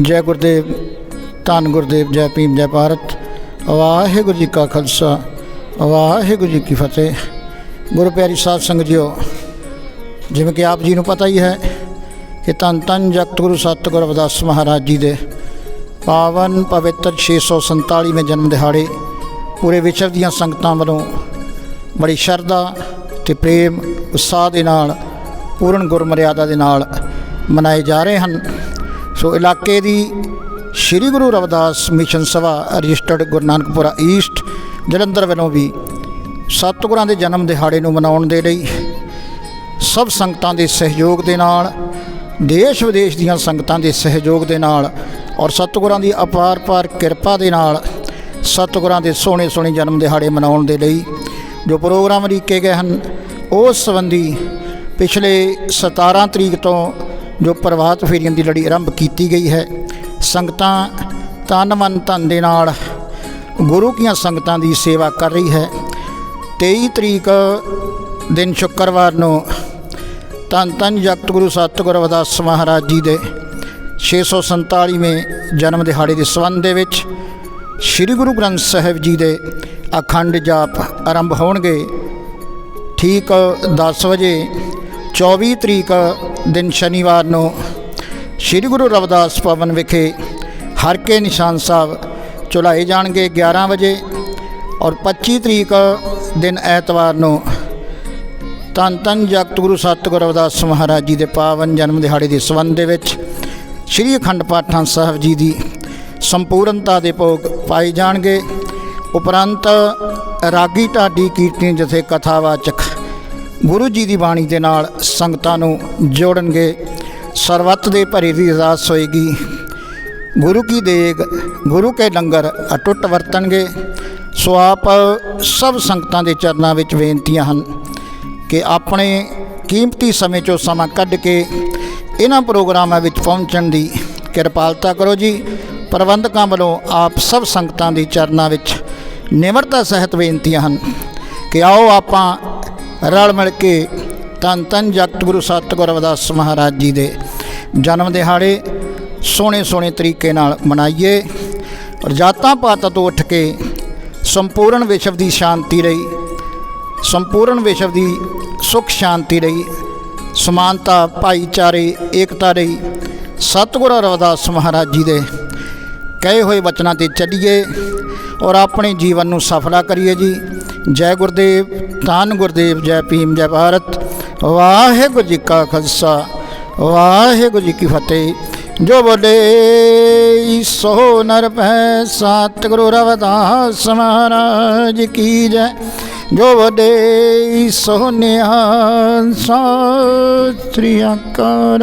ਜੈ ਗੁਰਦੇਵ, ਧੰਨ ਗੁਰਦੇਵ, ਜੈ ਭੀਮ, ਜੈ ਭਾਰਤ। ਵਾਹਿਗੁਰੂ ਜੀ ਕਾ ਖਾਲਸਾ, ਵਾਹਿਗੁਰੂ ਜੀ ਕੀ ਫਤਿਹ। ਗੁਰੂ ਪਿਆਰੀ ਸਾਧ ਸੰਗਤ ਜੀਓ, ਜਿਵੇਂ ਕਿ ਆਪ ਜੀ ਨੂੰ ਪਤਾ ਹੀ ਹੈ ਕਿ ਧੰਨ ਧੰਨ ਜਗਤ ਗੁਰੂ ਸਤਿਗੁਰੂ ਅਵਦਾਸ ਮਹਾਰਾਜ ਜੀ ਦੇ ਪਾਵਨ ਪਵਿੱਤਰ 647ਵੇਂ ਜਨਮ ਦਿਹਾੜੇ ਪੂਰੇ ਵਿਸ਼ਵ ਦੀਆਂ ਸੰਗਤਾਂ ਵੱਲੋਂ ਬੜੀ ਸ਼ਰਧਾ ਤੇ ਪ੍ਰੇਮ, ਉਤਸ਼ਾਹ ਦੇ ਨਾਲ, ਪੂਰਨ ਗੁਰਮਰਿਆਦਾ ਦੇ ਨਾਲ ਮਨਾਏ ਜਾ ਰਹੇ ਹਨ। ਸੋ ਇਲਾਕੇ ਦੀ Shri Guru Ravidas mission Sabha registered Guru Nanakpura east Jalandhar ਵੱਲੋਂ ਵੀ ਸਤਿਗੁਰਾਂ ਦੇ ਜਨਮ ਦਿਹਾੜੇ ਨੂੰ ਮਨਾਉਣ ਦੇ ਲਈ ਸਭ ਸੰਗਤਾਂ ਦੇ ਸਹਿਯੋਗ ਦੇ ਨਾਲ, ਦੇਸ਼ ਵਿਦੇਸ਼ ਦੀਆਂ ਸੰਗਤਾਂ ਦੇ ਸਹਿਯੋਗ ਦੇ ਨਾਲ ਔਰ ਸਤਿਗੁਰਾਂ ਦੀ ਅਪਾਰ ਪਾਰ ਕਿਰਪਾ ਦੇ ਨਾਲ ਸਤਿਗੁਰਾਂ ਦੇ ਸੋਹਣੇ ਸੋਹਣੇ ਜਨਮ ਦਿਹਾੜੇ ਮਨਾਉਣ ਦੇ ਲਈ ਜੋ ਪ੍ਰੋਗਰਾਮ ਰੀਕੇ ਗਏ ਹਨ, ਉਸ ਸੰਬੰਧੀ ਪਿਛਲੇ 17 ਤਰੀਕ ਤੋਂ ਜੋ ਪ੍ਰਭਾਤ ਫੇਰੀਆਂ ਦੀ ਲੜੀ ਆਰੰਭ ਕੀਤੀ ਗਈ ਹੈ, ਸੰਗਤਾਂ ਤਨ ਮਨ ਧਨ ਦੇ ਨਾਲ ਗੁਰੂ ਕੀਆਂ ਸੰਗਤਾਂ ਦੀ ਸੇਵਾ ਕਰ ਰਹੀ ਹੈ। 23 ਤਰੀਕ ਦਿਨ ਸ਼ੁੱਕਰਵਾਰ ਨੂੰ ਧੰਨ ਧੰਨ ਜਗਤ ਗੁਰੂ ਸਤਿਗੁਰੂ ਰਵਿਦਾਸ ਮਹਾਰਾਜ ਜੀ ਦੇ 647ਵੇਂ ਜਨਮ ਦਿਹਾੜੇ ਦੇ ਸੰਬੰਧ ਦੇ ਵਿੱਚ ਸ੍ਰੀ ਗੁਰੂ ਗ੍ਰੰਥ ਸਾਹਿਬ ਜੀ ਦੇ ਅਖੰਡ ਜਾਪ ਆਰੰਭ ਹੋਣਗੇ। ਠੀਕ 10 ਵਜੇ 24 ਤਰੀਕ ਦਿਨ ਸ਼ਨੀਵਾਰ ਨੂੰ ਸ੍ਰੀ ਗੁਰੂ ਰਵਿਦਾਸ ਭਵਨ ਵਿਖੇ ਹਰ ਕੇ ਨਿਸ਼ਾਨ ਸਾਹਿਬ ਚੁਲਾਏ ਜਾਣਗੇ 11 ਵਜੇ ਔਰ 25 ਤਰੀਕ ਦਿਨ ਐਤਵਾਰ ਨੂੰ ਧੰਨ ਧੰਨ ਜਗਤ ਗੁਰੂ ਸਤਿਗੁਰੂ ਰਵਿਦਾਸ ਮਹਾਰਾਜ ਜੀ ਦੇ ਪਾਵਨ ਜਨਮ ਦਿਹਾੜੇ ਦੇ ਸੰਬੰਧ ਦੇ ਵਿੱਚ ਸ੍ਰੀ ਅਖੰਡ ਪਾਠਾਂ ਸਾਹਿਬ ਜੀ ਦੀ ਸੰਪੂਰਨਤਾ ਦੇ ਭੋਗ ਪਾਏ ਜਾਣਗੇ। ਉਪਰੰਤ ਰਾਗੀ ਢਾਡੀ ਕੀਰਤਨੀ ਜਥੇ ਕਥਾਵਾਚਕ ਗੁਰੂ ਜੀ ਦੀ ਬਾਣੀ ਦੇ ਨਾਲ ਸੰਗਤਾਂ ਨੂੰ ਜੋੜਨਗੇ। ਸਰਬੱਤ ਦੇ ਭਰੀ ਦੀ ਅਰਦਾਸ ਹੋਏਗੀ ਗੁਰੂ ਕੀ ਦੇਗ, ਗੁਰੂ ਕੇ ਲੰਗਰ ਅਟੁੱਟ ਵਰਤਣਗੇ। ਸੋ ਆਪ ਸਭ ਸੰਗਤਾਂ ਦੇ ਚਰਨਾਂ ਵਿੱਚ ਬੇਨਤੀਆਂ ਹਨ ਕਿ ਆਪਣੇ ਕੀਮਤੀ ਸਮੇਂ ਚੋਂ ਸਮਾਂ ਕੱਢ ਕੇ ਇਹਨਾਂ ਪ੍ਰੋਗਰਾਮਾਂ ਵਿੱਚ ਪਹੁੰਚਣ ਦੀ ਕਿਰਪਾਲਤਾ ਕਰੋ ਜੀ। ਪ੍ਰਬੰਧਕਾਂ ਵੱਲੋਂ ਆਪ ਸਭ ਸੰਗਤਾਂ ਦੀ ਚਰਨਾਂ ਵਿੱਚ ਨਿਮਰਤਾ ਸਹਿਤ ਬੇਨਤੀਆਂ ਹਨ ਕਿ ਆਓ ਆਪਾਂ ਰਲ ਮਿਲ ਕੇ ਧੰਨ ਧੰਨ ਜਗਤ ਗੁਰੂ ਸਤਿਗੁਰੂ ਰਵਿਦਾਸ ਮਹਾਰਾਜ ਜੀ ਦੇ ਜਨਮ ਦਿਹਾੜੇ ਸੋਹਣੇ ਸੋਹਣੇ ਤਰੀਕੇ ਨਾਲ ਮਨਾਈਏ। ਔਰ ਜਾਤਾਂ ਪਾਤਾਂ ਤੋਂ ਉੱਠ ਕੇ ਸੰਪੂਰਨ ਵਿਸ਼ਵ ਦੀ ਸ਼ਾਂਤੀ ਰਹੀ ਸੰਪੂਰਨ ਵਿਸ਼ਵ ਦੀ ਸੁਖ ਸ਼ਾਂਤੀ ਰਹੀ ਸਮਾਨਤਾ, ਭਾਈਚਾਰੇ, ਏਕਤਾ ਰਹੀ ਸਤਿਗੁਰੂ ਰਵਿਦਾਸ ਮਹਾਰਾਜ ਜੀ ਦੇ ਕਹੇ ਹੋਏ ਵਚਨਾਂ ਤੇ ਚੱਲੀਏ ਔਰ ਆਪਣੇ ਜੀਵਨ ਨੂੰ ਸਫਲਾ ਕਰੀਏ ਜੀ। ਜੈ ਗੁਰਦੇਵ ਧੰਨ ਗੁਰਦੇਵ ਜੈ ਭੀਮ ਜੈ ਭਾਰਤ। ਵਾਹਿਗੁਰੂ ਜੀ ਕਾ ਖਾਲਸਾ, ਵਾਹਿਗੁਰੂ ਜੀ ਕੀ ਫਤਿਹ। ਜੋ ਬੋਲੇ ਸੋ ਨਰ ਭੈ ਸਤਿਗੁਰੂ ਰਵਿਦਾਸ ਮਹਾਰਾਜ ਕੀ ਜੈ। ਜੋ ਬੋਲੇ ਸੋ ਨਿਹਾਲ ਸਤਿ ਸ੍ਰੀ ਅਕਾਲ